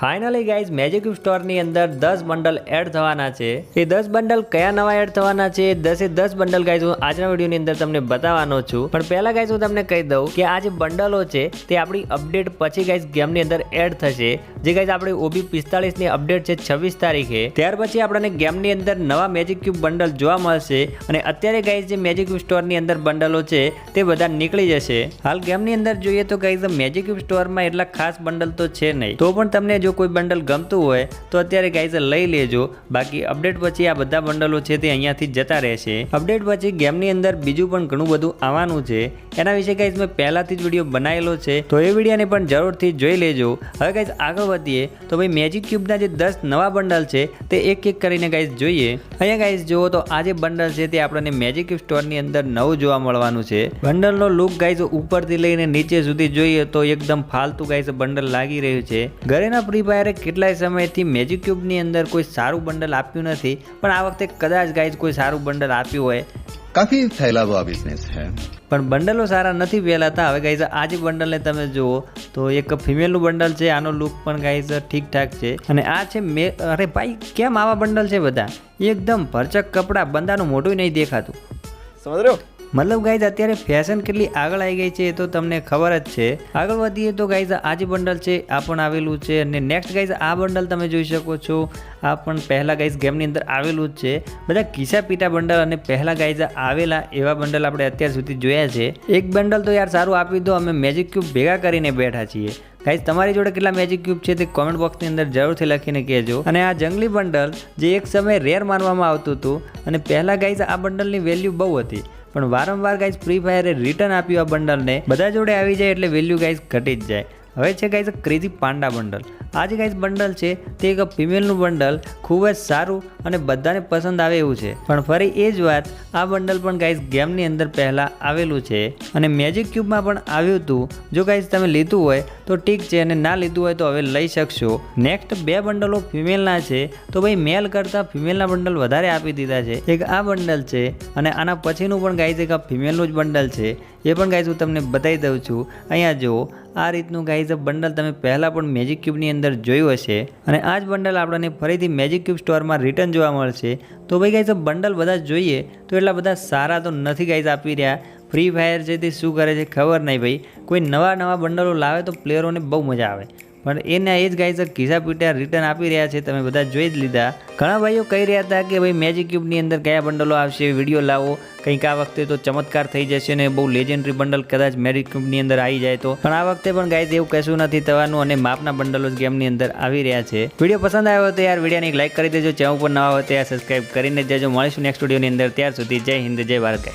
Finally guys magic સ્ટોરની અંદર દસ bundle add થવાના છે. એ દસ બંડલ કયા નવા એડ થવાના છે દસે દસ બંડલ ગાઈઝ હું આજના વિડીયોની અંદર તમને બતાવવાનો છું. પણ પહેલા ગાઈઝ હું તમને કહી દઉં કે આ જે બંડલો છે, તે આપણી અપડેટ પછી ગાઈઝ ગેમની અંદર એડ થશે. જે ગાઈઝ આપણી ઓબી પિસ્તાળીસની અપડેટ છે છવ્વીસ તારીખે. ત્યાર પછી આપણને ગેમની અંદર નવા મેજિક ક્યુબ બંડલ જોવા મળશે અને અત્યારે ગાઈઝ જે મેજિક સ્ટોરની અંદર બંડલો છે, તે બધા નીકળી જશે. હાલ ગેમની અંદર જોઈએ તો ગાઈઝ મેજિક સ્ટોરમાં એટલા ખાસ બંડલ તો છે નહીં. તો પણ તમને જો કોઈ બંડલ ગમતું હોય, તો અત્યારે ગાઈઝ લઈ લેજો. બાકી અપડેટ પછી આ બધા બંડલો છે તે અહીંયાથી જતા રહેશે. અપડેટ પછી ગેમની અંદર બીજું પણ ઘણું બધું આવવાનું છે. એના વિશે ગાઈઝ મેં પહેલાથી જ વીડિયો બનાવેલો છે. તો એ વિડીયોને પણ જરૂરથી જોઈ લેજો. હવે ગાઈઝ આગળ વધીએ. તો ભાઈ મેજિક ક્યુબના જે દસ નવા બંડલ છે, તે એક એક કરીને ગાઈઝ જોઈએ. અહીંયા ગાઈઝ જુઓ તો આ જે બંડલ છે, તે આપણને મેજિક ક્યુબ સ્ટોરની અંદર નવું જોવા મળવાનું છે. બંડલનો લુક ગાઈઝ ઉપરથી લઈને નીચે સુધી જોઈએ તો એકદમ ફાલતુ ગાઈઝ બંડલ લાગી રહ્યું છે. ઘરેના ફ્રી ફાયરે કેટલાય સમયથી મેજિક ક્યુબની અંદર કોઈ સારું બંડલ આપ્યું નથી પણ આ વખતે કદાચ ગાઈઝ કોઈ સારું બંડલ આપ્યું હોય. કાફી ફેલાવો આ બિઝનેસ છે. પણ બંડલો સારા નથી ફેલાતા હવે ગાઈઝ આ જે બંડલને તમે જુઓ તો એક ફિમેલનું બંડલ છે આનો લુક પણ ગાઈઝ ઠીકઠાક છે. અને આ છે મે અરે ભાઈ કેમ આવા બંડલ છે બધા? એકદમ ભરચક કપડાં બંદાનું મોટું નહીં દેખાતું. સમજ રહ્યો? મતલબ ગાઈઝ અત્યારે ફેશન કેટલી આગળ આવી ગઈ છે એ તો તમને ખબર જ છે. આગળ વધીએ તો ગાઈઝ આ જે બંડલ છે, આ પણ આવેલું છે. અને નેક્સ્ટ ગાઈઝ આ બંડલ તમે જોઈ શકો છો. આ પણ પહેલાં ગાઈઝ ગેમની અંદર આવેલું જ છે. બધા કિસ્સા પીટા બંડલ અને પહેલાં ગાઈઝ આવેલા એવા બંડલ આપણે અત્યાર સુધી જોયા છે. એક બંડલ તો યાર સારું આપી દો, અમે મેજિક ક્યુબ ભેગા કરીને બેઠા છીએ. ગાઈઝ તમારી જોડે કેટલા મેજિક ક્યુબ છે તે કોમેન્ટ બોક્સની અંદર જરૂરથી લખીને કહેજો. અને આ જંગલી બંડલ જે એક સમયે રેર માનવામાં આવતું હતું, અને પહેલાં ગાઈઝ આ બંડલની વેલ્યુ બહુ હતી. પણ વારંવાર ગાઈઝ ફ્રી ફાયરે રિટર્ન આપ્યું આ બંડલને બધા જોડે આવી જાય એટલે વેલ્યુ ગાઈઝ ઘટી જ જાય. હવે છે ગાઈઝ ક્રેઝી પાંડા બંડલ આ જે ગાઈઝ બંડલ છે, તે એક ફિમેલનું બંડલ ખૂબ જ સારું અને બધાને પસંદ આવે એવું છે. પણ ફરી એ જ વાત, આ બંડલ પણ ગાઈઝ ગેમની અંદર પહેલાં આવેલું છે અને મેજિક ક્યુબમાં પણ આવ્યું હતું. જો ગાઈઝ તમે લીધું હોય, તો ઠીક છે અને ના લીધું હોય તો હવે લઈ શકશો. નેક્સ્ટ બે બંડલો ફિમેલના છે, તો ભાઈ મેલ કરતાં ફિમેલના બંડલ વધારે આપી દીધા છે. એક આ બંડલ છે અને આના પછીનું પણ ગાઈઝ એક ફિમેલનું જ બંડલ છે. એ પણ ગાઈઝ હું તમને બતાવી દઉં છું. અહીંયા જુઓ, આ રીતનું ગાઈઝ બંડલ તમે પહેલાં પણ મેજિક ક્યુબની અંદર જોયું હશે. અને આ જ બંડલ આપણને ફરીથી મેજિક ક્યુબ સ્ટોરમાં રિટર્ન જોવા મળશે. તો ભાઈ ગાઈઝ બંડલ બધા જોઈએ, તો એટલા બધા સારા તો નથી ગાઈઝ આપી રહ્યા. ફ્રી ફાયર છે તે શું કરે છે ખબર નહીં ભાઈ. કોઈ નવા નવા બંડલો લાવે તો પ્લેયરોને બહુ મજા આવે. પણ એને એ જ ગાઈઝર કિસ્સા પીટા રિટર્ન આપી રહ્યા છે, તમે બધા જોઈ જ લીધા. ઘણા ભાઈઓ કહી રહ્યા હતા કે ભાઈ મેજિક ક્યુબની અંદર કયા બંડલો આવશે વીડિયો લાવો. કંઈક આ વખતે તો ચમત્કાર થઈ જશે ને બહુ લેજેન્ડરી બંડલ કદાચ મેજિક ક્યુબની અંદર આવી જાય તો. પણ આ વખતે પણ ગાઈઝ એવું કશું નથી થવાનું અને માપના બંડલો જ ગેમની અંદર આવી રહ્યા છે. વીડિયો પસંદ આવ્યો તો યાર વિડીયોને એક લાઈક કરી દેજો. ચેનલ પર નવા હોય તો યાર સબસ્ક્રાઈબ કરીને જજો. મળીશું નેક્સ્ટ વિડીયોની અંદર. ત્યાર સુધી જય હિન્દ, જય ભારત